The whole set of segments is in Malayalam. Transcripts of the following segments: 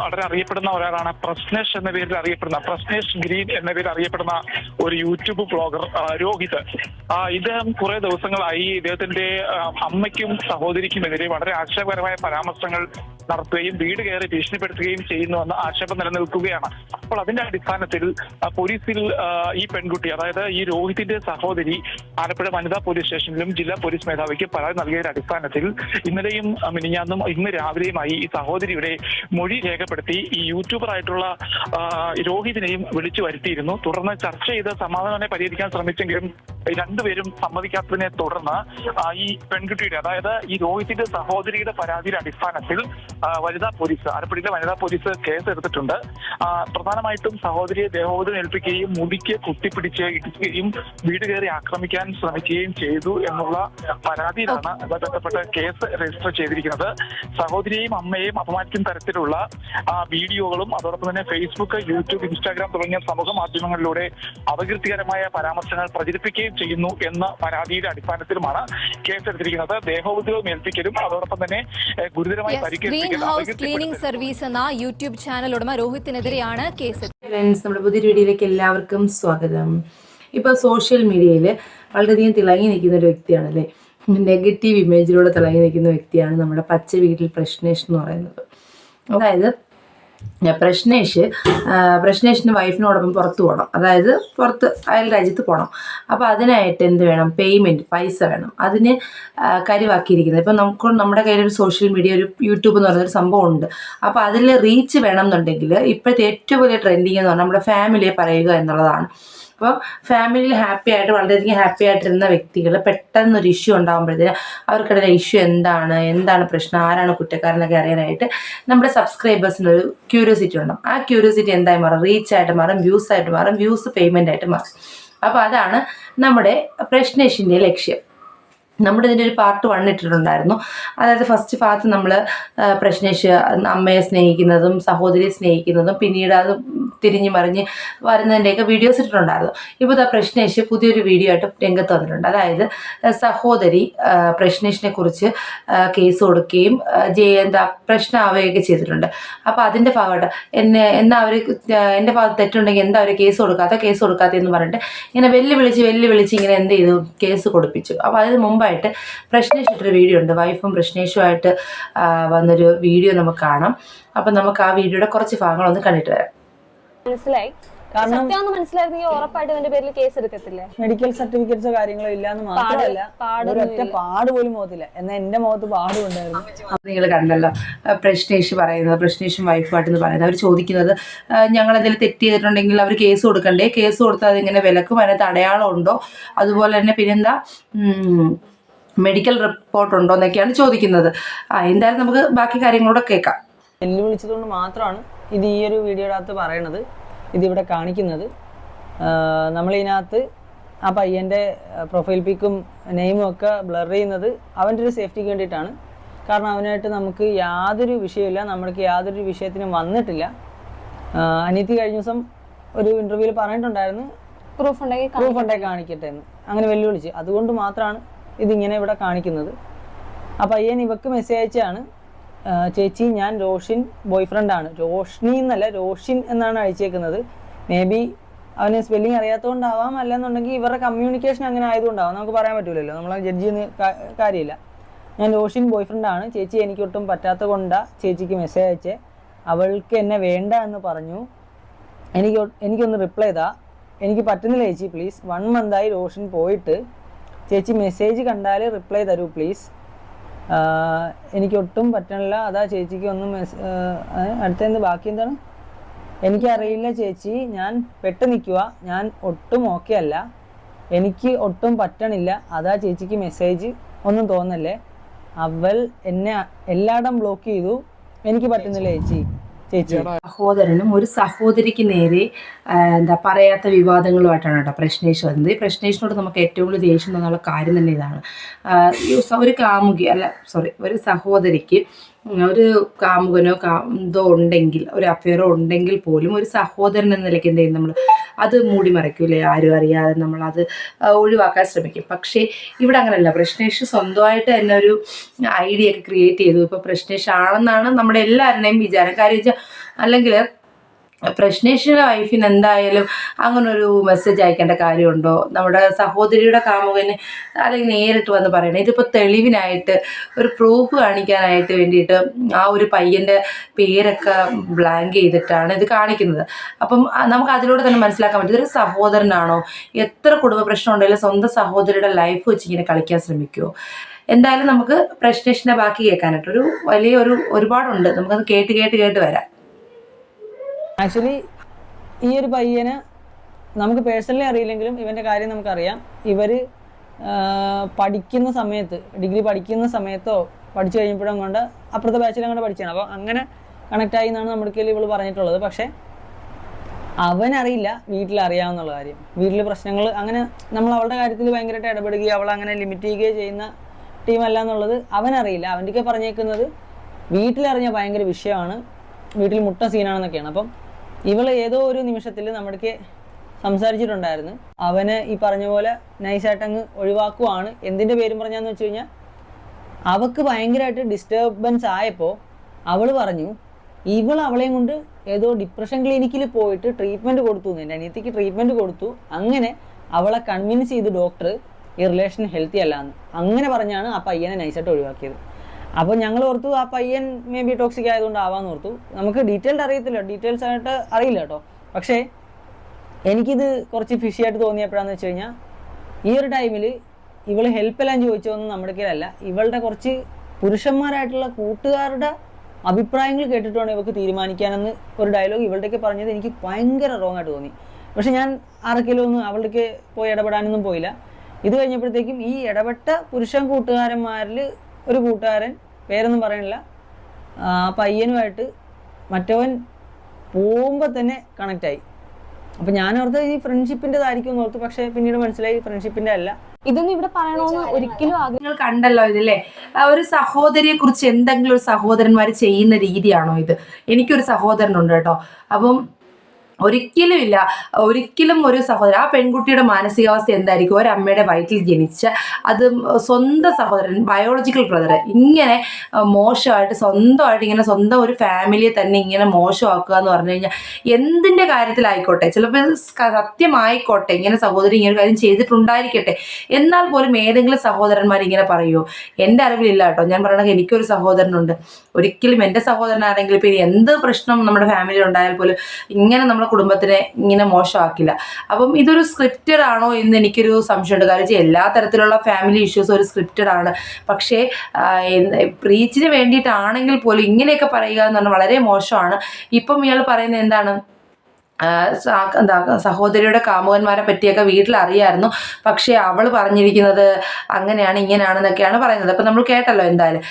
വളരെ അറിയപ്പെടുന്ന ഒരാളാണ് പ്രശ്നേഷ് എന്ന പേരിൽ അറിയപ്പെടുന്ന പ്രശ്നേഷ് ഗ്രീൻ എന്ന പേരിൽ അറിയപ്പെടുന്ന ഒരു യൂട്യൂബ് ബ്ലോഗർ രോഹിത്. ഇദ്ദേഹം കുറെ ദിവസങ്ങളായി ഇദ്ദേഹത്തിന്റെ അമ്മയ്ക്കും സഹോദരിക്കും സഹോദരിക്കുമെതിരെ വളരെ ആക്ഷേപകരമായ പരാമർശങ്ങൾ നടത്തുകയും വീട് കയറി ഭീഷണിപ്പെടുത്തുകയും ചെയ്യുന്നുവെന്ന് ആക്ഷേപം നിലനിൽക്കുകയാണ്. അപ്പോൾ അതിന്റെ അടിസ്ഥാനത്തിൽ പോലീസിൽ ഈ പെൺകുട്ടി അതായത് ഈ രോഹിതിന്റെ സഹോദരി ആലപ്പുഴ വനിതാ പോലീസ് സ്റ്റേഷനിലും ജില്ലാ പോലീസ് മേധാവിക്ക് പരാതി നൽകിയതിന്റെ അടിസ്ഥാനത്തിൽ ഇന്നലെയും മിനിഞ്ഞാന്നും ഇന്ന് രാവിലെയുമായി ഈ സഹോദരിയുടെ മൊഴി രേഖപ്പെടുത്തി ഈ യൂട്യൂബർ ആയിട്ടുള്ള രോഹിതിനെയും വിളിച്ചു വരുത്തിയിരുന്നു. തുടർന്ന് ചർച്ച ചെയ്ത് സമാധാനം പരിഹരിക്കാൻ ശ്രമിച്ചെങ്കിലും രണ്ടുപേരും സമ്മതിക്കാത്തതിനെ തുടർന്ന് ഈ പെൺകുട്ടിയുടെ അതായത് ഈ രോഹിത്തിന്റെ സഹോദരിയുടെ പരാതിയുടെ അടിസ്ഥാനത്തിൽ വനിതാ പോലീസ് ആലപ്പുഴയിലെ വനിതാ പോലീസ് കേസ് എടുത്തിട്ടുണ്ട്. പ്രധാനമായിട്ടും സഹോദരിയെ ദേഹോദരം ഏൽപ്പിക്കുകയും മുടിക്ക് കുത്തിപ്പിടിച്ച് ഇടിക്കുകയും വീട് കയറി ആക്രമിക്കാൻ ശ്രമിക്കുകയും ചെയ്തു എന്നുള്ള പരാതിയിലാണ് ബന്ധപ്പെട്ട കേസ് രജിസ്റ്റർ ചെയ്തിരിക്കുന്നത്. സഹോദരിയെയും അമ്മയെയും അപമാനിക്കുന്ന തരത്തിലുള്ള വീഡിയോകളും അതോടൊപ്പം തന്നെ ഫേസ്ബുക്ക് യൂട്യൂബ് ഇൻസ്റ്റാഗ്രാം തുടങ്ങിയ സമൂഹ മാധ്യമങ്ങളിലൂടെ അപകീർത്തികരമായ പരാമർശങ്ങൾ പ്രചരിപ്പിക്കുകയും ചെയ്യുന്നു എന്ന പരാതിയുടെ അടിസ്ഥാനത്തിലുമാണ് കേസെടുത്തിരിക്കുന്നത് ദേഹോദ്യോഗം ഏൽപ്പിക്കലും അതോടൊപ്പം തന്നെ ഗുരുതരമായി പരിക്കേൽപ്പിക്കലും സർവീസ് എന്ന യൂട്യൂബ് ചാനൽ ഉടമ രോഹിത്തിനെതിരെയാണ് കേസ് നമ്മുടെ പുതിയ വീഡിയോയിലേക്ക് എല്ലാവർക്കും സ്വാഗതം. ഇപ്പോൾ സോഷ്യൽ മീഡിയയിൽ വളരെയധികം തിളങ്ങി നിൽക്കുന്ന ഒരു വ്യക്തിയാണല്ലേ? നെഗറ്റീവ് ഇമേജിലൂടെ തിളങ്ങി നിൽക്കുന്ന വ്യക്തിയാണ് നമ്മുടെ പച്ച വീട്ടിൽ പ്രശ്നേഷ് എന്ന് പറയുന്നത്. അതായത് പ്രശ്നേഷ് പ്രശ്നേഷിന് വൈഫിനോടൊപ്പം പുറത്ത് പോകണം അതായത് പുറത്ത് അയൽ രാജ്യത്ത് പോകണം അപ്പോൾ അതിനായിട്ട് എന്ത് വേണം? പേയ്മെന്റ് പൈസ വേണം. അതിന് കരുവാക്കിയിരിക്കുന്നത്. ഇപ്പം നമുക്ക് നമ്മുടെ കയ്യിൽ ഒരു സോഷ്യൽ മീഡിയ ഒരു യൂട്യൂബ് എന്ന് പറയുന്നൊരു സംഭവം ഉണ്ട് അപ്പോൾ അതിൽ റീച്ച് വേണം എന്നുണ്ടെങ്കിൽ ഇപ്പോഴത്തെ ഏറ്റവും വലിയ ട്രെൻഡിങ് എന്ന് പറഞ്ഞാൽ നമ്മുടെ ഫാമിലിയെ പറയുക എന്നുള്ളതാണ്. അപ്പോൾ ഫാമിലിയിൽ ഹാപ്പി ആയിട്ട് വളരെയധികം ഹാപ്പി ആയിട്ടിരുന്ന വ്യക്തികൾ പെട്ടെന്ന് ഒരു ഇഷ്യൂ ഉണ്ടാകുമ്പോഴത്തേന് അവർക്കിടയിലെ ഇഷ്യൂ എന്താണ് എന്താണ് പ്രശ്നം ആരാണ് കുറ്റക്കാരനൊക്കെ അറിയാനായിട്ട് നമ്മുടെ സബ്സ്ക്രൈബേഴ്സിന് ഒരു ക്യൂരിയോസിറ്റി ഉണ്ടാകും ആ ക്യൂരിയോസിറ്റി എന്തായി മാറും? റീച്ച് ആയിട്ട് മാറും വ്യൂസ് ആയിട്ട് മാറും വ്യൂസ് പേയ്മെന്റ് ആയിട്ട് മാറും. അപ്പോൾ അതാണ് നമ്മുടെ പ്രശ്നേഷിന്റെ ലക്ഷ്യം. നമ്മുടെ ഇതിന്റെ ഒരു പാർട്ട് വൺ ഇട്ടിട്ടുണ്ടായിരുന്നു. അതായത് ഫസ്റ്റ് ഭാഗത്ത് നമ്മൾ പ്രശ്നേഷ് അമ്മയെ സ്നേഹിക്കുന്നതും സഹോദരിയെ സ്നേഹിക്കുന്നതും പിന്നീട് അത് തിരിഞ്ഞു മറിഞ്ഞ് വരുന്നതിന്റെയൊക്കെ വീഡിയോസ് ഇട്ടിട്ടുണ്ടായിരുന്നു. ഇപ്പോൾ ഇതാ പ്രശ്നേഷ് പുതിയൊരു വീഡിയോ ആയിട്ട് രംഗത്ത് വന്നിട്ടുണ്ട്. അതായത് സഹോദരി പ്രശ്നേഷിനെ കുറിച്ച് കേസ് കൊടുക്കുകയും എന്താ പ്രശ്നമാവുകയൊക്കെ ചെയ്തിട്ടുണ്ട്. അപ്പോൾ അതിന്റെ ഭാഗമായിട്ട് എന്നെ എന്നാ അവർ എന്റെ ഭാഗത്ത് തെറ്റുണ്ടെങ്കിൽ എന്താ അവർ കേസ് കൊടുക്കാത്ത കേസ് കൊടുക്കാത്ത എന്ന് പറഞ്ഞിട്ട് ഇങ്ങനെ വെല്ലുവിളിച്ച് വെല്ലുവിളിച്ച് ഇങ്ങനെ എന്ത് ചെയ്തു? കേസ് കൊടുപ്പിച്ചു. അപ്പോൾ അതിന് മുമ്പായിട്ട് പ്രശ്നേഷ് ഇട്ടൊരു വീഡിയോ ഉണ്ട്. വൈഫും പ്രശ്നേഷുമായിട്ട് വന്നൊരു വീഡിയോ നമുക്ക് കാണാം. അപ്പം നമുക്ക് ആ വീഡിയോയുടെ കുറച്ച് ഭാഗങ്ങളൊന്ന് കണ്ടിട്ട് വരാം. മനസ്സിലായി. കാരണം സത്യാന്ന് മനസ്സിലായിരുന്നെങ്കിൽ ഉറപ്പായിട്ടും എന്റെ പേരിൽ കേസ് എടുക്കത്തില്ലേ? മെഡിക്കൽ സർട്ടിഫിക്കറ്റ്സോ കാര്യങ്ങളോ ഇല്ലാന്ന് മാത്രമല്ല ഒരൊറ്റ പാട് പോലും മുഖത്തില്ല എന്നാൽ എന്റെ മുഖത്ത് പാടും ഉണ്ടായിരുന്നു അപ്പം നിങ്ങൾ കണ്ടല്ലോ. പ്രശ്നേഷ് പറയുന്നത് പ്രശ്നേഷും വൈഫുമായിട്ടെന്ന് പറയുന്നത്. അവർ ചോദിക്കുന്നത് ഞങ്ങൾ എന്തെങ്കിലും തെറ്റ് ചെയ്തിട്ടുണ്ടെങ്കിൽ അവർ കേസ് കൊടുക്കണ്ടേ? കേസ് കൊടുത്താൽ അതിങ്ങനെ വിലക്കും അതിനകത്ത് അടയാളം ഉണ്ടോ? അതുപോലെ തന്നെ പിന്നെന്താ മെഡിക്കൽ റിപ്പോർട്ട് ഉണ്ടോ എന്നൊക്കെയാണ് ചോദിക്കുന്നത്. ആ എന്തായാലും നമുക്ക് ബാക്കി കാര്യങ്ങളോടെ കേൾക്കാം. വെല്ലുവിളിച്ചതുകൊണ്ട് മാത്രമാണ് ഇത് ഈ ഒരു വീഡിയോയുടെ അകത്ത് പറയണത് ഇതിവിടെ കാണിക്കുന്നത്. നമ്മൾ ഇതിനകത്ത് ആ പയ്യന്റെ പ്രൊഫൈൽ പിക്കും നെയിമും ഒക്കെ ബ്ലർ ചെയ്യുന്നത് അവന്റെ ഒരു സേഫ്റ്റിക്ക് വേണ്ടിയിട്ടാണ്. കാരണം അവനായിട്ട് നമുക്ക് യാതൊരു വിഷയമില്ല നമ്മൾക്ക് യാതൊരു വിഷയത്തിനും വന്നിട്ടില്ല. അനിയത്തി കഴിഞ്ഞ ദിവസം ഒരു ഇന്റർവ്യൂവിൽ പറഞ്ഞിട്ടുണ്ടായിരുന്നു പ്രൂഫ് ഉണ്ടെങ്കിൽ. പ്രൂഫ് ഉണ്ടെങ്കിൽ കാണിക്കട്ടെ എന്ന്. അങ്ങനെ വെല്ലുവിളിച്ച്. അതുകൊണ്ട് മാത്രമാണ് ഇതിങ്ങനെ ഇവിടെ കാണിക്കുന്നത്. ആ പയ്യൻ ഇവക്ക് മെസ്സേജ് അയച്ചാണ് ചേച്ചി ഞാൻ റോഷിൻ ബോയ് ഫ്രണ്ടാണ് റോഷ്നി എന്നല്ല റോഷിൻ എന്നാണ് അയച്ചേക്കുന്നത്. മേ ബി അവന് സ്പെല്ലിംഗ് അറിയാത്തതുകൊണ്ടാവാം അല്ലെന്നുണ്ടെങ്കിൽ ഇവരുടെ കമ്മ്യൂണിക്കേഷൻ അങ്ങനെ ആയതുകൊണ്ടാവാം. നമുക്ക് പറയാൻ പറ്റൂലല്ലോ. നമ്മളെ ജഡ്ജ് ചെയ്യുന്ന കാര്യമില്ല. ഞാൻ റോഷിൻ ബോയ് ഫ്രണ്ടാണ് ചേച്ചി എനിക്കൊട്ടും പറ്റാത്ത കൊണ്ടാണ് ചേച്ചിക്ക് മെസ്സേജ് അയച്ചേ. അവൾക്ക് എന്നെ വേണ്ട എന്ന് പറഞ്ഞു. എനിക്ക് എനിക്കൊന്ന് റിപ്ലൈ ചെയ്താ. എനിക്ക് പറ്റുന്നില്ല ചേച്ചി പ്ലീസ് വൺ മന്തായി റോഷൻ പോയിട്ട്. ചേച്ചി മെസ്സേജ് കണ്ടാൽ റിപ്ലൈ തരൂ പ്ലീസ് എനിക്ക് ഒട്ടും പറ്റണില്ല. അതാ ചേച്ചിക്ക് ഒന്നും മെസ് അടുത്തെന്ത് ബാക്കി എന്താണ്? എനിക്കറിയില്ല ചേച്ചി. ഞാൻ പെട്ട് നിൽക്കുക ഞാൻ ഒട്ടും ഓക്കെ അല്ല. എനിക്ക് ഒട്ടും പറ്റണില്ല. അതാ ചേച്ചിക്ക് മെസ്സേജ് ഒന്നും തോന്നല്ലേ? അവൾ എന്നെ എല്ലായിടം ബ്ലോക്ക് ചെയ്തു. എനിക്ക് പറ്റുന്നില്ല ചേച്ചി. സഹോദരനും ഒരു സഹോദരിക്ക് നേരെ എന്താ പറയാത്ത വിവാദങ്ങളുമായിട്ടാണ് കേട്ടോ പ്രശ്നേഷ് വന്നത് ഈ പ്രശ്നേഷിനോട് നമുക്ക് ഏറ്റവും കൂടുതൽ ദേഷ്യം തോന്നാനുള്ള കാര്യം തന്നെ ഇതാണ്. ഒരു കാമുകി അല്ല സോറി ഒരു സഹോദരിക്ക് ഒരു കാമുകനോ കാ എന്തോ ഉണ്ടെങ്കിൽ ഒരു അഫെയറോ ഉണ്ടെങ്കിൽ പോലും ഒരു സഹോദരൻ എന്ന നിലയ്ക്ക് എന്ത് ചെയ്യും നമ്മൾ അത് മൂടി മറയ്ക്കൂലേ ആരും അറിയാതെ നമ്മളത് ഒഴിവാക്കാൻ ശ്രമിക്കും. പക്ഷേ ഇവിടെ അങ്ങനെയല്ല പ്രശ്നേഷ് സ്വന്തമായിട്ട് തന്നെ ഒരു ഐഡിയ ഒക്കെ ക്രിയേറ്റ് ചെയ്തു. ഇപ്പോൾ പ്രശ്നേഷ് ആണെന്നാണ് നമ്മുടെ എല്ലാവരുടെയും വിചാരം. കാര്യം വെച്ചാൽ അല്ലെങ്കിൽ പ്രശ്നേഷിന്റെ വൈഫിന് എന്തായാലും അങ്ങനെ ഒരു മെസ്സേജ് അയക്കേണ്ട കാര്യമുണ്ടോ? നമ്മുടെ സഹോദരിയുടെ കാമുകന് അല്ലെങ്കിൽ നേരിട്ട് വന്ന് പറയണം. ഇതിപ്പോൾ തെളിവിനായിട്ട് ഒരു പ്രൂഫ് കാണിക്കാനായിട്ട് വേണ്ടിയിട്ട് ആ ഒരു പയ്യന്റെ പേരൊക്കെ ബ്ലാങ്ക് ചെയ്തിട്ടാണ് ഇത് കാണിക്കുന്നത്. അപ്പം നമുക്ക് അതിലൂടെ തന്നെ മനസ്സിലാക്കാൻ പറ്റും. ഇതൊരു സഹോദരനാണോ? എത്ര കുടുംബ പ്രശ്നം ഉണ്ടെങ്കിലും സ്വന്തം സഹോദരിയുടെ ലൈഫ് വെച്ച് ഇങ്ങനെ കളിക്കാൻ ശ്രമിക്കുമോ എന്തായാലും നമുക്ക് പ്രശ്നേഷിന്റെ ബാക്കി കേൾക്കാനായിട്ട് ഒരു വലിയ ഒരു ഒരുപാടുണ്ട്. നമുക്കത് കേട്ട് കേട്ട് കേട്ട് വരാം. ആക്ച്വലി ഈ ഒരു പയ്യന് നമുക്ക് പേഴ്സണലി അറിയില്ലെങ്കിലും ഇവന്റെ കാര്യം നമുക്കറിയാം. ഇവർ പഠിക്കുന്ന സമയത്ത് ഡിഗ്രി പഠിക്കുന്ന സമയത്തോ പഠിച്ചു കഴിഞ്ഞപ്പോഴും കൊണ്ട് അപ്പുറത്തെ ബാച്ചിലും അങ്ങോട്ട് പഠിച്ചാണ്. അപ്പോൾ അങ്ങനെ കണക്ട് ആയി എന്നാണ് നമ്മുടെ കയ്യിൽ ഇവൾ പറഞ്ഞിട്ടുള്ളത്. പക്ഷേ അവനറിയില്ല വീട്ടിൽ അറിയാവുന്നുള്ള കാര്യം. വീട്ടിൽ പ്രശ്നങ്ങൾ അങ്ങനെ നമ്മൾ അവളുടെ കാര്യത്തിൽ ഭയങ്കരമായിട്ട് ഇടപെടുകയോ അവൾ അങ്ങനെ ലിമിറ്റ് ചെയ്യുകയോ ചെയ്യുന്ന ടീമല്ല എന്നുള്ളത് അവനറിയില്ല. അവന്റെയൊക്കെ പറഞ്ഞേക്കുന്നത് വീട്ടിലറിഞ്ഞ ഭയങ്കര വിഷയമാണ്. വീട്ടിൽ മുട്ട സീനാണെന്നൊക്കെയാണ് അപ്പം ഇവൾ ഏതോ ഒരു നിമിഷത്തിൽ നമ്മുടെക്ക് സംസാരിച്ചിട്ടുണ്ടായിരുന്നു. അവന് ഈ പറഞ്ഞ പോലെ നൈസായിട്ടങ്ങ് ഒഴിവാക്കുവാണ്. എന്തിന്റെ പേരും പറഞ്ഞാന്ന് വെച്ച് കഴിഞ്ഞാൽ അവക്ക് ഭയങ്കരമായിട്ട് ഡിസ്റ്റർബൻസ് ആയപ്പോൾ അവൾ പറഞ്ഞു ഇവൾ അവളെയും കൊണ്ട് ഏതോ ഡിപ്രഷൻ ക്ലിനിക്കിൽ പോയിട്ട് ട്രീറ്റ്മെന്റ് കൊടുത്തു. എന്റെ അനിയത്തിക്ക് ട്രീറ്റ്മെന്റ് കൊടുത്തു. അങ്ങനെ അവളെ കൺവിൻസ് ചെയ്ത് ഡോക്ടർ ഈ റിലേഷൻ ഹെൽത്തി അല്ല എന്ന് അങ്ങനെ പറഞ്ഞാണ് ആ പയ്യനെ നൈസായിട്ട് ഒഴിവാക്കിയത്. അപ്പോൾ ഞങ്ങൾ ഓർത്തു ആ പയ്യൻ മേ ബി ടോക്സിക് ആയതുകൊണ്ട് ആവാന്ന് ഓർത്തു. നമുക്ക് ഡീറ്റെയിൽഡ് അറിയത്തില്ല. ഡീറ്റെയിൽസ് ആയിട്ട് അറിയില്ല കേട്ടോ. പക്ഷേ എനിക്കിത് കുറച്ച് ഫിഷി ആയിട്ട് തോന്നിയപ്പോഴാന്ന് വെച്ച് കഴിഞ്ഞാൽ ഈ ഒരു ടൈമിൽ ഇവൾ ഹെൽപ്പ് എല്ലാം ചോദിച്ചതൊന്നും നമ്മുടെ കയ്യിലല്ല. ഇവളുടെ കുറച്ച് പുരുഷന്മാരായിട്ടുള്ള കൂട്ടുകാരുടെ അഭിപ്രായങ്ങൾ കേട്ടിട്ടാണ് ഇവൾക്ക് തീരുമാനിക്കാനെന്ന് ഒരു ഡയലോഗ് ഇവളുടെയൊക്കെ പറഞ്ഞത് എനിക്ക് ഭയങ്കര റോങ് ആയിട്ട് തോന്നി. പക്ഷെ ഞാൻ ആർക്കെങ്കിലും ഒന്നും അവളുടെ പോയി ഇടപെടാനൊന്നും പോയില്ല. ഇത് കഴിഞ്ഞപ്പോഴത്തേക്കും ഈ ഇടപെട്ട പുരുഷൻ കൂട്ടുകാരന്മാരിൽ ഒരു കൂട്ടുകാരൻ പേരൊന്നും പറയണില്ല. ആ പയ്യനുമായിട്ട് മറ്റവൻ പോകുമ്പോൾ തന്നെ കണക്റ്റായി ആയി. അപ്പം ഞാൻ ഓർത്ത് ഈ ഫ്രണ്ട്ഷിപ്പിന്റെതായിരിക്കും ആയിരിക്കും ഓർത്തു പക്ഷേ പിന്നീട് മനസ്സിലായി ഫ്രണ്ട്ഷിപ്പിന്റെ അല്ല. ഇതൊന്നും ഇവിടെ പറയണമെന്ന് ഒരിക്കലും നിങ്ങൾ കണ്ടല്ലോ ഇതല്ലേ? ഒരു സഹോദരിയെ കുറിച്ച് എന്തെങ്കിലും ഒരു സഹോദരന്മാർ ചെയ്യുന്ന രീതിയാണോ ഇത്? എനിക്കൊരു സഹോദരനുണ്ട് കേട്ടോ. അപ്പം ഒരിക്കലും ഇല്ല. ഒരിക്കലും ഒരു സഹോദരൻ ആ പെൺകുട്ടിയുടെ മാനസികാവസ്ഥ എന്തായിരിക്കും? ഒരമ്മയുടെ വയറ്റിൽ ജനിച്ച അത് സ്വന്തം സഹോദരൻ ബയോളജിക്കൽ ബ്രദർ ഇങ്ങനെ മോശമായിട്ട് സ്വന്തമായിട്ട് ഇങ്ങനെ സ്വന്തം ഒരു ഫാമിലിയെ തന്നെ ഇങ്ങനെ മോശമാക്കുക എന്ന് പറഞ്ഞു കഴിഞ്ഞാൽ എന്തിന്റെ കാര്യത്തിലായിക്കോട്ടെ? ചിലപ്പോൾ സത്യമായിക്കോട്ടെ? ഇങ്ങനെ സഹോദരി ഇങ്ങനെ കാര്യം ചെയ്തിട്ടുണ്ടായിരിക്കട്ടെ? എന്നാൽ പോലും ഏതെങ്കിലും സഹോദരന്മാർ ഇങ്ങനെ പറയുമോ എന്റെ അറിവിലില്ല കേട്ടോ. ഞാൻ പറയണത് എനിക്കൊരു സഹോദരനുണ്ട്. ഒരിക്കലും എന്റെ സഹോദരനാണെങ്കിൽ ഇനി എന്ത് പ്രശ്നം നമ്മുടെ ഫാമിലിയിൽ ഉണ്ടായാൽ പോലും ഇങ്ങനെ നമ്മുടെ കുടുംബത്തിനെ ഇങ്ങനെ മോശമാക്കില്ല. അപ്പം ഇതൊരു സ്ക്രിപ്റ്റഡ് ആണോ എന്ന് എനിക്കൊരു സംശയമുണ്ട്. വെച്ചാൽ എല്ലാ തരത്തിലുള്ള ഫാമിലി ഇഷ്യൂസ് ഒരു സ്ക്രിപ്റ്റഡ് ആണ്. പക്ഷേ പ്രീച്ചിന് വേണ്ടിയിട്ടാണെങ്കിൽ പോലും ഇങ്ങനെയൊക്കെ പറയുക എന്ന് പറഞ്ഞാൽ വളരെ മോശമാണ്. ഇപ്പം ഇയാൾ പറയുന്നത് എന്താണ്? എന്താ സഹോദരിയുടെ കാമുകന്മാരെ പറ്റിയൊക്കെ വീട്ടിൽ അറിയായിരുന്നു. പക്ഷേ അവൾ പറഞ്ഞിരിക്കുന്നത് അങ്ങനെയാണ് ഇങ്ങനെയാണെന്നൊക്കെയാണ് പറയുന്നത്. അപ്പം നമ്മൾ കേട്ടല്ലോ എന്തായാലും.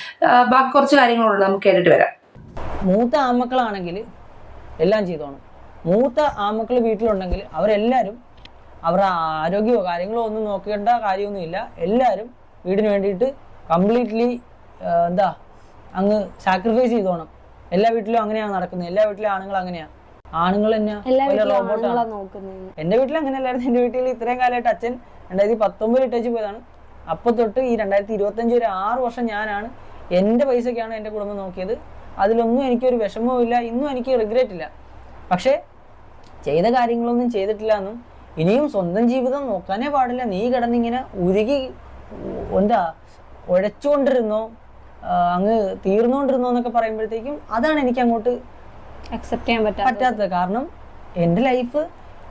ബാക്കി കുറച്ച് കാര്യങ്ങളുണ്ട്. നമുക്ക് കേട്ടിട്ട് വരാം. മൂത്ത ആമക്കളാണെങ്കിൽ എല്ലാം ചെയ്തോണം. മൂത്ത ആമക്കൾ വീട്ടിലുണ്ടെങ്കിൽ അവരെല്ലാവരും അവരുടെ ആരോഗ്യമോ കാര്യങ്ങളോ ഒന്നും നോക്കേണ്ട കാര്യമൊന്നുമില്ല. എല്ലാവരും വീടിന് വേണ്ടിയിട്ട് കംപ്ലീറ്റ്ലി എന്താ അങ്ങ് സാക്രിഫൈസ് ചെയ്തോണം. എല്ലാ വീട്ടിലും അങ്ങനെയാണ് നടക്കുന്നത്. എല്ലാ വീട്ടിലും ആണുങ്ങൾ അങ്ങനെയാണ് ആണുങ്ങൾ തന്നെ എന്റെ വലിയ വീട്ടിലും റോബോട്ടാണ് എന്റെ വീട്ടിൽ വീട്ടിൽ ഇത്രയും കാലമായിട്ട് അച്ഛൻ രണ്ടായിരത്തി പത്തൊമ്പതിൽ ഇട്ടേച്ച് പോയതാണ്. അപ്പൊ തൊട്ട് ഈ രണ്ടായിരത്തി ഇരുപത്തഞ്ച് ഒരു ആറ് വർഷം ഞാനാണ് എന്റെ പൈസയ്ക്കാണ് എന്റെ കുടുംബം നോക്കിയത്. അതിലൊന്നും എനിക്കൊരു വിഷമവും ഇല്ല ഇന്നും എനിക്ക് റിഗ്രറ്റ് ഇല്ല. പക്ഷേ ചെയ്ത കാര്യങ്ങളൊന്നും ചെയ്തിട്ടില്ല എന്നും ഇനിയും സ്വന്തം ജീവിതം നോക്കാനേ പാടില്ല. നീ കിടന്നിങ്ങനെ ഉരുകി എന്താ ഉഴച്ചുകൊണ്ടിരുന്നോ അങ്ങ് തീർന്നുകൊണ്ടിരുന്നോ എന്നൊക്കെ പറയുമ്പോഴത്തേക്കും അതാണ് എനിക്ക് അങ്ങോട്ട് അക്സെപ്റ്റ് ചെയ്യാൻ പറ്റാത്ത പറ്റാത്തത്. കാരണം എന്റെ ലൈഫ്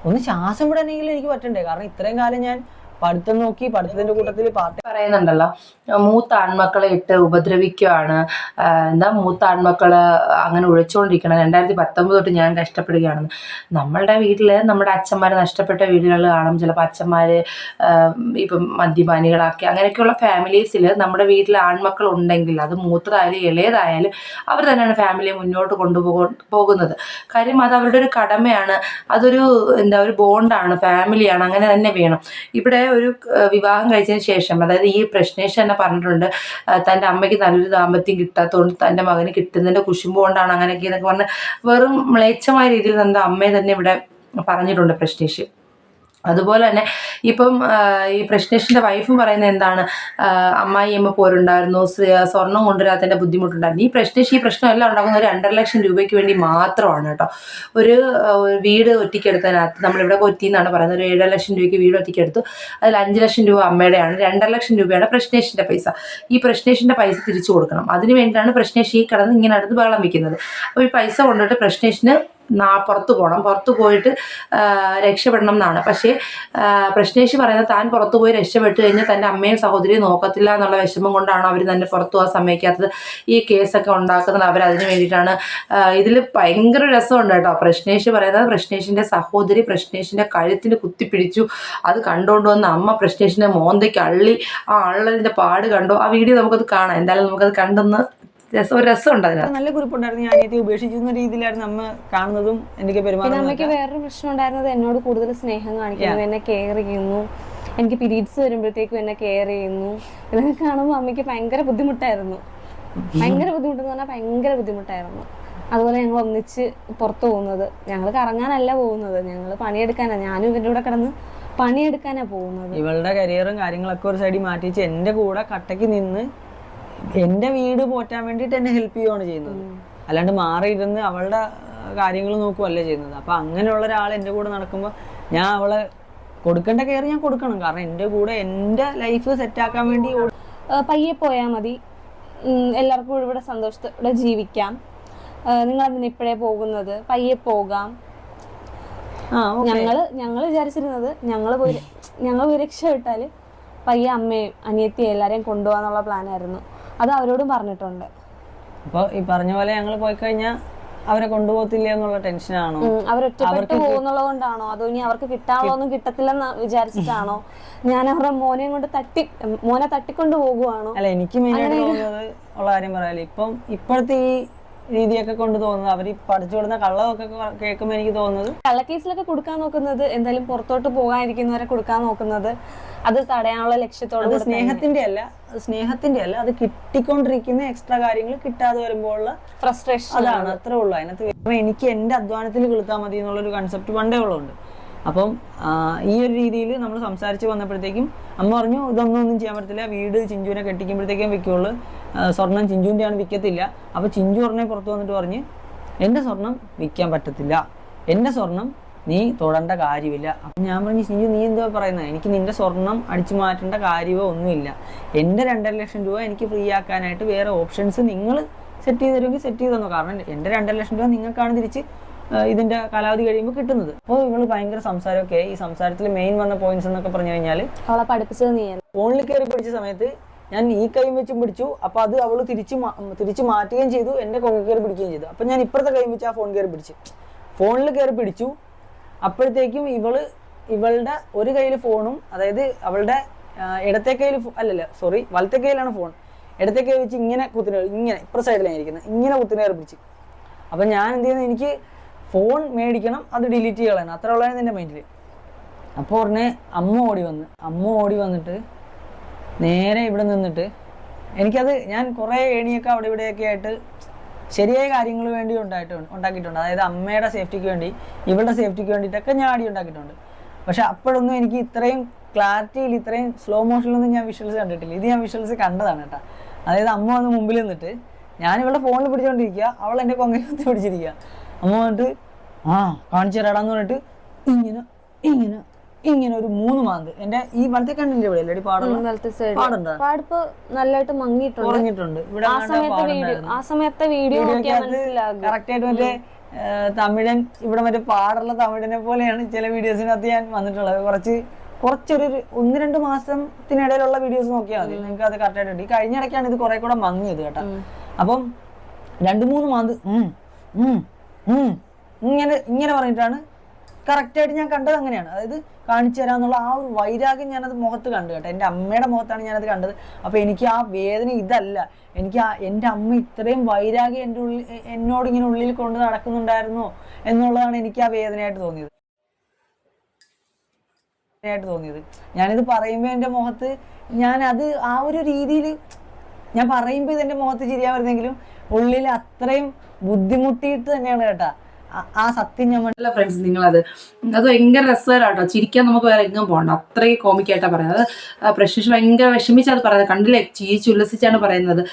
ഒന്ന് ശ്വാസം വിടാനെങ്കിലും എനിക്ക് പറ്റണ്ടേ? കാരണം ഇത്രയും കാലം ഞാൻ പഠിത്തം നോക്കി പഠിത്തത്തിന്റെ കൂട്ടത്തിൽ പാർട്ടി പറയുന്നുണ്ടല്ലോ. മൂത്ത ആൺമക്കളെ ഇട്ട് ഉപദ്രവിക്കുകയാണ് എന്താ മൂത്ത ആൺമക്കൾ അങ്ങനെ ഒഴിച്ചുകൊണ്ടിരിക്കണം രണ്ടായിരത്തി പത്തൊമ്പത് തൊട്ട് ഞാൻ കഷ്ടപ്പെടുകയാണെന്ന്. നമ്മളുടെ വീട്ടിൽ നമ്മുടെ അച്ഛന്മാർ നഷ്ടപ്പെട്ട വീടുകൾ കാണും. ചിലപ്പോൾ അച്ഛന്മാർ ഇപ്പം മദ്യപാനികളാക്കി അങ്ങനെയൊക്കെയുള്ള ഫാമിലീസിൽ നമ്മുടെ വീട്ടിൽ ആൺമക്കൾ ഉണ്ടെങ്കിൽ അത് മൂത്തതായാലും ഇളയതായാലും അവർ തന്നെയാണ് ഫാമിലിയെ മുന്നോട്ട് കൊണ്ടുപോ പോകുന്നത്. കാര്യം അത് അവരുടെ ഒരു കടമയാണ്. അതൊരു എന്താ ഒരു ബോണ്ടാണ്. ഫാമിലിയാണ്. അങ്ങനെ തന്നെ വേണം. ഇവിടെ ഒരു വിവാഹം കഴിച്ചതിന് ശേഷം അതായത് ഈ പ്രശ്നേഷ് തന്നെ പറഞ്ഞിട്ടുണ്ട് തന്റെ അമ്മയ്ക്ക് നല്ലൊരു ദാമ്പത്യം കിട്ടാത്തതുകൊണ്ട് തന്റെ മകന് കിട്ടുന്നതിന്റെ കുശുമ്പ് കൊണ്ടാണ് അങ്ങനെയൊക്കെ എന്നൊക്കെ പറഞ്ഞ് വെറും മ്ലേച്ഛമായ രീതിയിൽ തന്റെ അമ്മയെ തന്നെ ഇവിടെ പറഞ്ഞിട്ടുണ്ട് പ്രശ്നേഷ്. അതുപോലെ തന്നെ ഇപ്പം ഈ പ്രശ്നേഷിന്റെ വൈഫും പറയുന്നത് എന്താണ്? അമ്മായി അമ്മായിയമ്മ പോരുണ്ടായിരുന്നു സ്വർണം കൊണ്ടുവരാത്തതിന്റെ ബുദ്ധിമുട്ടുണ്ടായിരുന്നു. ഈ പ്രശ്നേഷ് ഈ പ്രശ്നം എല്ലാം ഉണ്ടാക്കുന്ന ഒരു രണ്ടര ലക്ഷം രൂപയ്ക്ക് വേണ്ടി മാത്രമാണ് കേട്ടോ. ഒരു വീട് ഒറ്റയ്ക്കെടുത്തതിനകത്ത് നമ്മളിവിടെ കൊച്ചി എന്നാണ് പറയുന്നത്. ഒരു ഏഴര ലക്ഷം രൂപയ്ക്ക് വീട് ഒറ്റയ്ക്കെടുത്തു. അതിൽ അഞ്ച് ലക്ഷം രൂപ അമ്മയുടെയാണ്. രണ്ടര ലക്ഷം രൂപയാണ് പ്രശ്നേഷിന്റെ പൈസ. ഈ പ്രശ്നേഷിന്റെ പൈസ തിരിച്ചു കൊടുക്കണം. അതിനു വേണ്ടിയിട്ടാണ് പ്രശ്നേഷ് ഈ കിടന്ന് ഇങ്ങനെ അടുത്ത് ബഹളം വയ്ക്കുന്നത് അപ്പോൾ ഈ പൈസ കൊണ്ടിട്ട് പ്രശ്നേഷിന് നാ പുറത്ത് പോകണം പുറത്ത് പോയിട്ട് രക്ഷപ്പെടണം എന്നാണ്. പക്ഷേ പ്രശ്നേഷി പറയുന്നത് താൻ പുറത്ത് പോയി രക്ഷപ്പെട്ട് കഴിഞ്ഞാൽ തന്റെ അമ്മയും സഹോദരിയും നോക്കത്തില്ല എന്നുള്ള വിഷമം കൊണ്ടാണ് അവർ തന്നെ പുറത്ത് പോകാൻ സമ്മതിക്കാത്തത്. ഈ കേസൊക്കെ ഉണ്ടാക്കുന്നത് അവർ അതിന് വേണ്ടിയിട്ടാണ്. ഇതിൽ ഭയങ്കര രസമുണ്ട് കേട്ടോ. പ്രശ്നേഷ് പറയുന്നത് പ്രശ്നേഷിന്റെ സഹോദരി പ്രശ്നേഷിന്റെ കഴുത്തിന് കുത്തിപ്പിടിച്ചു. അത് കണ്ടുകൊണ്ട് വന്ന അമ്മ പ്രശ്നേഷിന്റെ മോന്തയ്ക്ക് അള്ളി ആ അള്ളലിന്റെ പാട് കണ്ടു. ആ വീഡിയോ നമുക്കത് കാണാം. എന്തായാലും നമുക്കത് കണ്ടൊന്ന് രസം ഒരു രസമുണ്ട് അതിനകത്ത്. നല്ല കുറിപ്പുണ്ടായിരുന്നു. ഞാൻ അനിയത്തി ഉപേക്ഷിക്കുന്ന രീതിയിലായിരുന്നു അമ്മ കാണുന്നതും എനിക്ക് അമ്മയ്ക്ക് വേറൊരു പ്രശ്നം ഉണ്ടായിരുന്നത് എന്നോട് കൂടുതൽ സ്നേഹം കാണിക്കുന്നു എന്നെ കെയർ ചെയ്യുന്നു. എനിക്ക് പീരീഡ്സ് വരുമ്പോഴത്തേക്കും എന്നെ കെയർ ചെയ്യുന്നു. ഇതൊക്കെ കാണുമ്പോൾ അമ്മയ്ക്ക് ഭയങ്കര ബുദ്ധിമുട്ടായിരുന്നു. ഭയങ്കര ബുദ്ധിമുട്ടെന്ന് പറഞ്ഞാൽ ഭയങ്കര ബുദ്ധിമുട്ടായിരുന്നു. അതുപോലെ ഞങ്ങൾ ഒന്നിച്ച് പുറത്തു പോകുന്നത്. ഞങ്ങൾ കറങ്ങാനല്ല പോകുന്നത്. ഞങ്ങൾ പണിയെടുക്കാനാണ് ഞാനും ഇവരുടെ കൂടെ കിടന്ന് പണിയെടുക്കാനാണ് പോകുന്നത്. ഇവളുടെ കരിയറും കാര്യങ്ങളൊക്കെ ഒരു സൈഡിൽ മാറ്റി വെച്ച് എന്റെ കൂടെ കട്ടയ്ക്ക് നിന്ന് എന്റെ വീട് പോറ്റാൻ വേണ്ടിട്ട് എന്നെ ഹെൽപ്പ് ചെയ്യുവാണ് ചെയ്യുന്നത്. അല്ലാണ്ട് മാറിയിരുന്ന് അവളുടെ കാര്യങ്ങൾ നോക്കുവല്ല ചെയ്യുന്നത്. അപ്പൊ അങ്ങനെയുള്ള ഒരാൾ എന്റെ കൂടെ നടക്കുമ്പോൾ ഞാൻ അവളെ കൊടുക്കേണ്ട കെയർ ഞാൻ കൊടുക്കണം. കാരണം എന്റെ കൂടെ എന്റെ ലൈഫ് സെറ്റാക്കാൻ വേണ്ടി പയ്യെ പോയാൽ മതി. എല്ലാവർക്കും ഇവിടെ സന്തോഷത്തോടെ ജീവിക്കാം. നിങ്ങൾ അതിന് ഇപ്പോഴേ പോകുന്നത്. പയ്യെ പോകാം. ഞങ്ങൾ ഞങ്ങൾ വിചാരിച്ചിരുന്നത് ഞങ്ങൾ പോയി ഞങ്ങൾ വിരക്ഷ രക്ഷപ്പെട്ടാൽ പയ്യെ അമ്മയും അനിയത്തിയും എല്ലാരെയും കൊണ്ടുപോകാന്നുള്ള പ്ലാനായിരുന്നു അത് അവരോടും പറഞ്ഞിട്ടുണ്ട്. അപ്പോൾ ഈ പറഞ്ഞ പോലെ ഞങ്ങൾ പോയി കഴിഞ്ഞാൽ അവരെ കൊണ്ടുപോകത്തില്ല എന്നുള്ള ടെൻഷനാണോ അവരൊറ്റപ്പെട്ടു പോകുന്നുള്ളത് കൊണ്ടാണോ? അതോ ഇനി അവർക്ക് കിട്ടാനുള്ളതൊന്നും കിട്ടത്തില്ലെന്ന് വിചാരിച്ചിട്ടാണോ? ഞാൻ അവരുടെ മോനെയും കൊണ്ട് തട്ടി മോനെ തട്ടിക്കൊണ്ട് പോകുവാണോ? അല്ല എനിക്ക് മെയിനായിട്ട് തോന്നുന്നത് ഉള്ള കാര്യം പറയാലോ. ഇപ്പം ഇപ്പോഴത്തെ ഈ രീതിയൊക്കെ കൊണ്ട് തോന്നുന്നത് അവർ പഠിച്ചു കൊടുക്കുന്ന കള്ളമൊക്കെ കേൾക്കുമ്പോൾ എനിക്ക് തോന്നുന്നത് കള്ളക്കേസിലൊക്കെ കൊടുക്കാൻ നോക്കുന്നത് എന്തായാലും പുറത്തോട്ട് പോകാനിരിക്കുന്നവരെ കൊടുക്കാൻ നോക്കുന്നത് അത് തടയാനുള്ള ലക്ഷ്യത്തോടെ സ്നേഹത്തിന്റെ അല്ല അത് സ്നേഹത്തിന്റെ അല്ല അത് കിട്ടിക്കൊണ്ടിരിക്കുന്ന എക്സ്ട്രാ കാര്യങ്ങൾ കിട്ടാതെ വരുമ്പോഴുള്ള ഫ്രസ്ട്രേഷൻ അതാണ് അത്രേ ഉള്ളൂ. അതിനകത്ത് എനിക്ക് എന്റെ അധ്വാനത്തിൽ കിളുത്താൽ മതി എന്നുള്ള ഒരു കൺസെപ്റ്റ് പണ്ടേ ഉള്ളതുണ്ട്. അപ്പം ഈ ഒരു രീതിയിൽ നമ്മൾ സംസാരിച്ച് വന്നപ്പോഴത്തേക്കും അമ്മ പറഞ്ഞു ഇതൊന്നും ഒന്നും ചെയ്യാൻ പറ്റത്തില്ല. വീട് ചിഞ്ചുവിനെ കെട്ടിക്കുമ്പോഴത്തേക്കും വിൽക്കുള്ളൂ. സ്വർണം ചിഞ്ചുവിന്റെ ആണ് വിൽക്കത്തില്ല. അപ്പോൾ ചിഞ്ചു ഉടനെ പുറത്ത് വന്നിട്ട് പറഞ്ഞ് എന്റെ സ്വർണം വിൽക്കാൻ പറ്റത്തില്ല. എന്റെ സ്വർണം നീ തൊടേണ്ട കാര്യമില്ല. അപ്പം ഞാൻ പറഞ്ഞു ചിഞ്ചു നീ എന്താ പറയുന്നത് എനിക്ക് നിന്റെ സ്വർണം അടിച്ചു മാറ്റേണ്ട കാര്യമോ ഒന്നുമില്ല. എന്റെ രണ്ടര ലക്ഷം രൂപ എനിക്ക് ഫ്രീ ആക്കാനായിട്ട് വേറെ ഓപ്ഷൻസ് നിങ്ങൾ സെറ്റ് ചെയ്ത് തരുമെങ്കിൽ സെറ്റ് ചെയ്ത് തന്നു? കാരണം എന്റെ രണ്ടര ലക്ഷം രൂപ നിങ്ങൾക്കാണ് തിരിച്ച് ഇതിന്റെ കാലാവധി കഴിയുമ്പോൾ കിട്ടുന്നത്. അപ്പോൾ നിങ്ങൾ ഭയങ്കര സംസാരമൊക്കെ ഈ സംസാരത്തിൽ മെയിൻ വന്ന പോയിന്റ്സ് എന്നൊക്കെ പറഞ്ഞു കഴിഞ്ഞാൽ അവളെ പഠിപ്പിച്ചത് നീ ഫോണിൽ കയറി പിടിച്ച സമയത്ത് ഞാൻ ഈ കൈ വെച്ചും പിടിച്ചു. അപ്പൊ അത് അവൾ തിരിച്ചു തിരിച്ചു മാറ്റുകയും ചെയ്തു. എന്റെ കൊങ്ങ കയറി പിടിക്കുകയും ചെയ്തു. അപ്പൊ ഞാൻ ഇപ്പുറത്തെ കൈ വെച്ച് ആ ഫോൺ കയറി പിടിച്ചു. ഫോണിൽ കയറി പിടിച്ചു. അപ്പോഴത്തേക്കും ഇവൾ ഇവളുടെ ഒരു കയ്യിൽ ഫോണും അതായത് അവളുടെ ഇടത്തെ കയ്യിൽ അല്ലല്ല സോറി വലത്തെ കയ്യിലാണ് ഫോൺ. ഇടത്തെ കൈ വെച്ച് ഇങ്ങനെ കുത്തിനെ ഇങ്ങനെ ഇപ്പുറ സൈഡിലാണ് ഇരിക്കുന്നത്. ഇങ്ങനെ കുത്തിനെ പിടിച്ചു അപ്പം ഞാൻ എന്ത് ചെയ്യുന്നത് എനിക്ക് ഫോൺ മേടിക്കണം അത് ഡിലീറ്റ് ചെയ്യണം അത്ര ഉള്ളതാണ് എന്റെ മൈൻഡിൽ അപ്പോൾ ഉടനെ അമ്മ ഓടി വന്ന് അമ്മ ഓടി വന്നിട്ട് നേരെ ഇവിടെ നിന്നിട്ട് എനിക്കത് ഞാൻ കുറേ ഏണിയൊക്കെ അവിടെ ഇവിടെയൊക്കെ ആയിട്ട് ശരിയായ കാര്യങ്ങൾ വേണ്ടി ഉണ്ടായിട്ടുണ്ട് ഉണ്ടാക്കിയിട്ടുണ്ട്. അതായത് അമ്മയുടെ സേഫ്റ്റിക്ക് വേണ്ടി ഇവളുടെ സേഫ്റ്റിക്ക് വേണ്ടിയിട്ടൊക്കെ ഞാൻ അടി ഉണ്ടാക്കിയിട്ടുണ്ട്. പക്ഷെ അപ്പോഴൊന്നും എനിക്ക് ഇത്രയും ക്ലാരിറ്റിയിൽ ഇത്രയും സ്ലോ മോഷനിലൊന്നും ഞാൻ വിഷ്വൽസ് കണ്ടിട്ടില്ല. ഇത് ഞാൻ വിഷ്വൽസ് കണ്ടതാണ് കേട്ടോ. അതായത് അമ്മ വന്ന് മുമ്പിൽ നിന്നിട്ട് ഞാൻ ഇവളുടെ ഫോണിൽ പിടിച്ചുകൊണ്ടിരിക്കുക അവൾ എന്റെ കൊങ്ങയിൽ കുത്തി പിടിച്ചിരിക്കുക. അമ്മ വന്നിട്ട് ആ കാണിച്ചു തരാടാന്ന് പറഞ്ഞിട്ട് ഇങ്ങനെ ഇങ്ങനെ ഇങ്ങനെ ഒരു മൂന്ന് മാന്ത്. എന്റെ ഈ വലത്തെ കണ്ണിന്റെ ഇവിടെ അല്ലേ? പാടുണ്ടോ പാടിപ്പ് നല്ലതായിട്ട് മങ്ങിയിട്ടുണ്ട്. ഇവിടെ ആ സമയത്തെ വീഡിയോ ആ സമയത്തെ വീഡിയോ കറക്റ്റ് ആയിട്ട് മറ്റേ തമിഴൻ ഇവിടെ മറ്റേ പാടുള്ള തമിഴനെ പോലെയാണ് ചില വീഡിയോസിനകത്ത് ഞാൻ വന്നിട്ടുള്ളത്. കുറച്ച് കുറച്ചൊരു ഒന്ന് രണ്ട് മാസത്തിനിടയിലുള്ള വീഡിയോസ് നോക്കിയാൽ മതി. നിങ്ങൾക്ക് അത് കറക്റ്റ് ആയിട്ട് ഈ കഴിഞ്ഞ ഇടയ്ക്കാണ് ഇത് കുറെ കൂടെ മങ്ങിയത് കേട്ടോ. അപ്പം രണ്ട് മൂന്ന് മാന്ത് ഇങ്ങനെ ഇങ്ങനെ പറഞ്ഞിട്ടാണ് കറക്റ്റായിട്ട് ഞാൻ കണ്ടത് അങ്ങനെയാണ്. അതായത് കാണിച്ചു തരാന്നുള്ള ആ ഒരു വൈരാഗ്യം ഞാനത് മുഖത്ത് കണ്ടു കേട്ടോ. എന്റെ അമ്മയുടെ മുഖത്താണ് ഞാനത് കണ്ടത്. അപ്പോൾ എനിക്ക് ആ വേദന ഇതല്ല. എനിക്ക് ആ എന്റെ അമ്മ ഇത്രയും വൈരാഗ്യം എന്റെ ഉള്ളിൽ എന്നോട് ഇങ്ങനെ ഉള്ളിൽ കൊണ്ട് നടക്കുന്നുണ്ടായിരുന്നോ എന്നുള്ളതാണ് എനിക്ക് ആ വേദനയായിട്ട് തോന്നിയത്. ആയിട്ട് തോന്നിയത്. ഞാനിത് പറയുമ്പോൾ എന്റെ മുഖത്ത് ഞാൻ അത് ആ ഒരു രീതിയിൽ ഞാൻ പറയുമ്പോൾ ഇതെന്റെ മുഖത്ത് ചിരിയാൻ വരുന്നെങ്കിലും ഉള്ളിൽ അത്രയും ബുദ്ധിമുട്ടിയിട്ട് തന്നെയാണ് കേട്ടാ. ആ- സത്യം ഞാൻ അല്ല ഫ്രണ്ട്സ് നിങ്ങളത്. അത് ഭയങ്കര രസകരമാട്ടോ. ചിരിക്കാൻ നമുക്ക് വേറെ എങ്ങും പോകണ്ട അത്രയും കോമിക്കായിട്ടാണ് പറയുന്നത്. അത് ഭയങ്കര വിഷമിച്ചാണ് പറയുന്നത്. കണ്ടില്ലേ? ചീച്ചുല്ലസിച്ചാണ് പറയുന്നത്.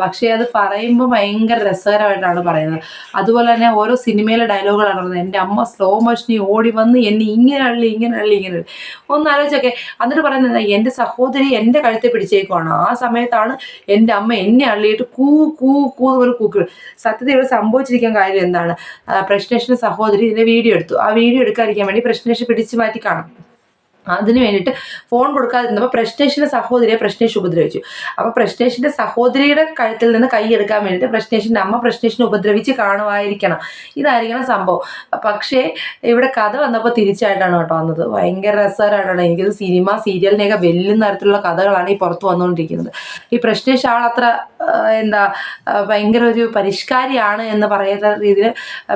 പക്ഷേ അത് പറയുമ്പോൾ ഭയങ്കര രസകരമായിട്ടാണ് പറയുന്നത്. അതുപോലെ തന്നെ ഓരോ സിനിമയിലെ ഡയലോഗുകളാണ് പറയുന്നത്. എന്റെ അമ്മ സ്ലോ മോഷനി ഓടി വന്ന് എന്നെ ഇങ്ങനെ അള്ളി ഇങ്ങനെ അള്ളി ഇങ്ങനെ ഒന്ന് ആലോചിച്ചൊക്കെ. എന്നിട്ട് പറയുന്നത് എന്റെ സഹോദരി എന്റെ കഴുത്തെ പിടിച്ചേക്കുവാണ്. ആ സമയത്താണ് എന്റെ അമ്മ എന്നെ അള്ളിയിട്ട് കൂ കൂ കൂ എന്ന് പറഞ്ഞ് കൂക്കി. സത്യത്തിൽ ഇവിടെ സംഭവിച്ചിരിക്കാൻ കാര്യം എന്താണ്? പ്രശ്നേഷിന്റെ സഹോദരി ഇതിന്റെ വീഡിയോ എടുത്തു. ആ വീഡിയോ എടുക്കാതിരിക്കാൻ വേണ്ടി പ്രശ്നേഷ് പിടിച്ചു മാറ്റി കാണും. അതിന് വേണ്ടിയിട്ട് ഫോൺ കൊടുക്കാതിരുന്നപ്പോൾ പ്രശ്നേഷിന്റെ സഹോദരിയെ പ്രശ്നേഷ് ഉപദ്രവിച്ചു. അപ്പോൾ പ്രശ്നേഷിന്റെ സഹോദരിയുടെ കഴുത്തിൽ നിന്ന് കൈ എടുക്കാൻ വേണ്ടിയിട്ട് പ്രശ്നേഷിന്റെ അമ്മ പ്രശ്നേഷിനെ ഉപദ്രവിച്ച് കാണുമായിരിക്കണം. ഇതായിരിക്കണം സംഭവം. പക്ഷേ ഇവിടെ കഥ വന്നപ്പോൾ തിരിച്ചായിട്ടാണ് കേട്ടോ വന്നത്. ഭയങ്കര രസകരമായിട്ടാണ്. എനിക്കത് സിനിമ സീരിയലിനെയൊക്കെ വെല്ലുന്ന തരത്തിലുള്ള കഥകളാണ് ഈ പുറത്ത് വന്നുകൊണ്ടിരിക്കുന്നത്. ഈ പ്രശ്നേഷ് ആളത്ര അത്ര എന്താ ഭയങ്കര ഒരു പരിഷ്കാരിയാണ് എന്ന് പറയുന്ന രീതിയിൽ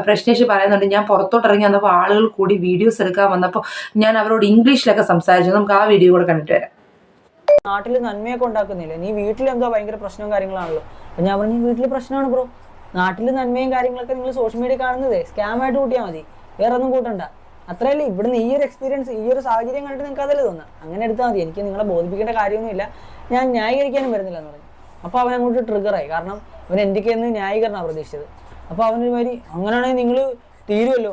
പ്രശ്നേഷ് പറയുന്നുണ്ട്. ഞാൻ പുറത്തോട്ട് ഇറങ്ങി വന്നപ്പോൾ ആളുകൾ കൂടി വീഡിയോസ് എടുക്കാൻ വന്നപ്പോൾ ഞാൻ അവരോട് ഇംഗ്ലീഷിലൊക്കെ സംസാരിച്ചു നമുക്ക് ആ വീഡിയോ കൂടെ കണ്ടിട്ട് വരാം. നാട്ടിൽ നന്മയൊക്കെ ഉണ്ടാക്കുന്നില്ല? നീ വീട്ടിൽ എന്തോ ഭയങ്കര പ്രശ്നവും കാര്യങ്ങളാണല്ലോ. അപ്പൊ ഞാൻ പറഞ്ഞു വീട്ടിൽ പ്രശ്നമാണ് ബ്രോ. നാട്ടിൽ നന്മയും കാര്യങ്ങളൊക്കെ നിങ്ങൾ സോഷ്യൽ മീഡിയ കാണുന്നത്. സ്കാം ആയിട്ട് കൂട്ടിയാൽ മതി. വേറെ ഒന്നും കൂട്ടണ്ട. അത്രയല്ലേ? ഇവിടുന്ന് ഈ ഒരു എക്സ്പീരിയൻസ് ഈ ഒരു സാഹചര്യം കണ്ടിട്ട് നിങ്ങൾക്ക് അതല്ലേ തോന്നുക? അങ്ങനെ എടുത്താൽ മതി. എനിക്ക് നിങ്ങളെ ബോധിപ്പിക്കേണ്ട കാര്യമൊന്നുമില്ല ഞാൻ ന്യായീകരിക്കാനും വരുന്നില്ല എന്ന് പറഞ്ഞു. അപ്പോൾ അവൻ അങ്ങോട്ട് ട്രിഗറായി കാരണം അവൻ എന്തൊക്കെയെന്ന് ന്യായീകരണമാണ് പ്രതീക്ഷിച്ചത്. അപ്പോൾ അവനൊരു മാതിരി അങ്ങനെയാണെങ്കിൽ നിങ്ങൾ തീരുമല്ലോ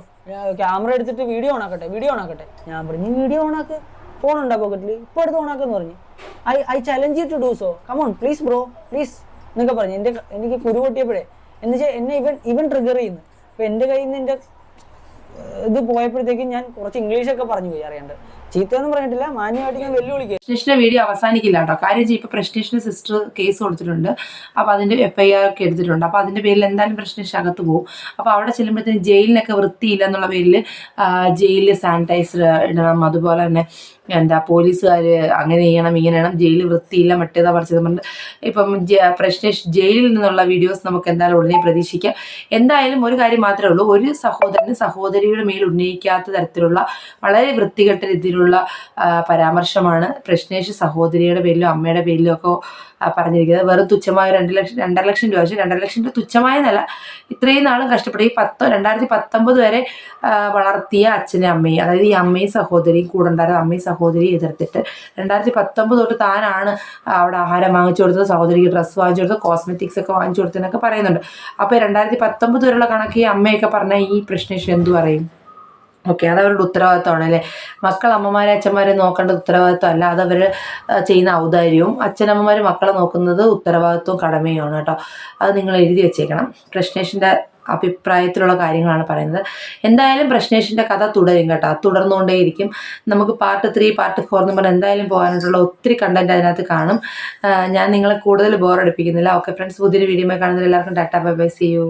ക്യാമറ എടുത്തിട്ട് വീഡിയോ ഓണാക്കട്ടെ വീഡിയോ ഓണാക്കട്ടെ ഞാൻ പറഞ്ഞു വീഡിയോ ഓണാക്ക് ഫോൺ ഉണ്ടാ പോക്കറ്റിൽ ഇപ്പോൾ എടുത്ത് ഓണാക്കെന്ന് പറഞ്ഞു. I I challenge to do so come on please bro please എന്നൊക്കെ പറഞ്ഞു. എന്റെ എനിക്ക് കുരു പൊട്ടിയപ്പോഴേ എന്ന് വെച്ചാൽ എന്നെ ഇവൻ ഇവൻ ട്രിഗർ ചെയ്യുന്നു. അപ്പോൾ എന്റെ കയ്യിൽ നിന്ന് എന്റെ ഇത് പോയപ്പോഴത്തേക്കും ഞാൻ കുറച്ച് ഇംഗ്ലീഷൊക്കെ പറഞ്ഞു പോയി അറിയാണ്ട്. ചീത്തയൊന്നും പറഞ്ഞിട്ടില്ല മാന്യമായിട്ട് ഞാൻ വെല്ലുവിളിക്കുക പ്രശ്നേഷിന്റെ വീഡിയോ അവസാനിക്കില്ല കേട്ടോ. കാര്യം ഇപ്പൊ പ്രശ്നേഷിന്റെ സിസ്റ്റർ കേസ് കൊടുത്തിട്ടുണ്ട്. അപ്പൊ അതിന്റെ എഫ്ഐആർ ഒക്കെ എടുത്തിട്ടുണ്ട്. അപ്പൊ അതിന്റെ പേരിൽ എന്തായാലും പ്രശ്നേഷ് അകത്ത് പോകും. അപ്പൊ അവിടെ ചെല്ലുമ്പോഴത്തേന് ജയിലിനൊക്കെ വൃത്തിയില്ല എന്നുള്ള പേരിൽ ജയിലിൽ സാനിറ്റൈസർ ഇടണം. അതുപോലെ തന്നെ എന്താ പോലീസുകാർ അങ്ങനെ ചെയ്യണം ഇങ്ങനെ ചെയ്യണം. ജയിലിൽ വൃത്തിയില്ല മറ്റേതാ പറിച്ചത് പറഞ്ഞിട്ട് ഇപ്പം പ്രശ്നേഷ് ജയിലിൽ നിന്നുള്ള വീഡിയോസ് നമുക്ക് എന്തായാലും ഉടനെ പ്രതീക്ഷിക്കാം. എന്തായാലും ഒരു കാര്യം മാത്രമേ ഉള്ളൂ. ഒരു സഹോദരന് സഹോദരിയുടെ മേൽ ഉന്നയിക്കാത്ത തരത്തിലുള്ള വളരെ വൃത്തികെട്ട രീതിയിലുള്ള ആ, പരാമർശമാണ് പ്രശ്നേഷ് സഹോദരിയുടെ പേരിലും അമ്മയുടെ പേരിലും ഒക്കെ പറഞ്ഞിരിക്കുന്നത്. വെറും തുച്ഛമായ രണ്ട് ലക്ഷം രണ്ടര ലക്ഷം രൂപ രണ്ടര ലക്ഷം രൂപ തുച്ഛമായ നില ഇത്രയും നാളും കഷ്ടപ്പെട്ട് ഈ പത്ത് രണ്ടായിരത്തി പത്തൊമ്പത് വരെ വളർത്തിയ അച്ഛനും അമ്മയും അതായത് ഈ അമ്മയും സഹോദരിയും കൂടെ ഉണ്ടായിരുന്ന അമ്മയും സഹോദരിയും എതിർത്തിട്ട് രണ്ടായിരത്തി പത്തൊമ്പത് തൊട്ട് താനാണ് അവിടെ ആഹാരം വാങ്ങിച്ചു കൊടുത്തത് സഹോദരിക്ക് ഡ്രസ്സ് വാങ്ങിച്ചു കൊടുത്തത് കോസ്മെറ്റിക്സ് ഒക്കെ വാങ്ങിച്ചു കൊടുത്തതെന്നൊക്കെ പറയുന്നുണ്ട്. അപ്പോൾ രണ്ടായിരത്തി പത്തൊമ്പത് വരെയുള്ള കണക്ക് ഈ അമ്മയൊക്കെ പറഞ്ഞാൽ ഈ പ്രശ്നേഷ് എന്തു പറയും? ഓക്കെ അത് അവരുടെ ഉത്തരവാദിത്തമാണ് അല്ലേ? മക്കൾ അമ്മമാരെ അച്ഛന്മാരെ നോക്കേണ്ട ഉത്തരവാദിത്വം അല്ല അത് അവർ ചെയ്യുന്ന ഔദാര്യവും അച്ഛനമ്മമാർ മക്കളെ നോക്കുന്നത് ഉത്തരവാദിത്വവും കടമയുമാണ് കേട്ടോ. അത് നിങ്ങൾ എഴുതി വെച്ചേക്കണം. പ്രശ്നേഷിന്റെ അഭിപ്രായത്തിലുള്ള കാര്യങ്ങളാണ് പറയുന്നത്. എന്തായാലും പ്രശ്നേഷിന്റെ കഥ തുടരും കേട്ടോ. തുടർന്നുകൊണ്ടേയിരിക്കും. നമുക്ക് പാർട്ട് ത്രീ പാർട്ട് ഫോർ എന്ന് പറഞ്ഞാൽ എന്തായാലും പോകാനായിട്ടുള്ള ഒത്തിരി കണ്ടന്റ് അതിനകത്ത് കാണും. ഞാൻ നിങ്ങളെ കൂടുതൽ ബോറടിപ്പിക്കുന്നില്ല ഓക്കെ ഫ്രണ്ട്സ് പുതിയൊരു വീഡിയോ കാണുന്നതിൽ എല്ലാവർക്കും tata bye bye see you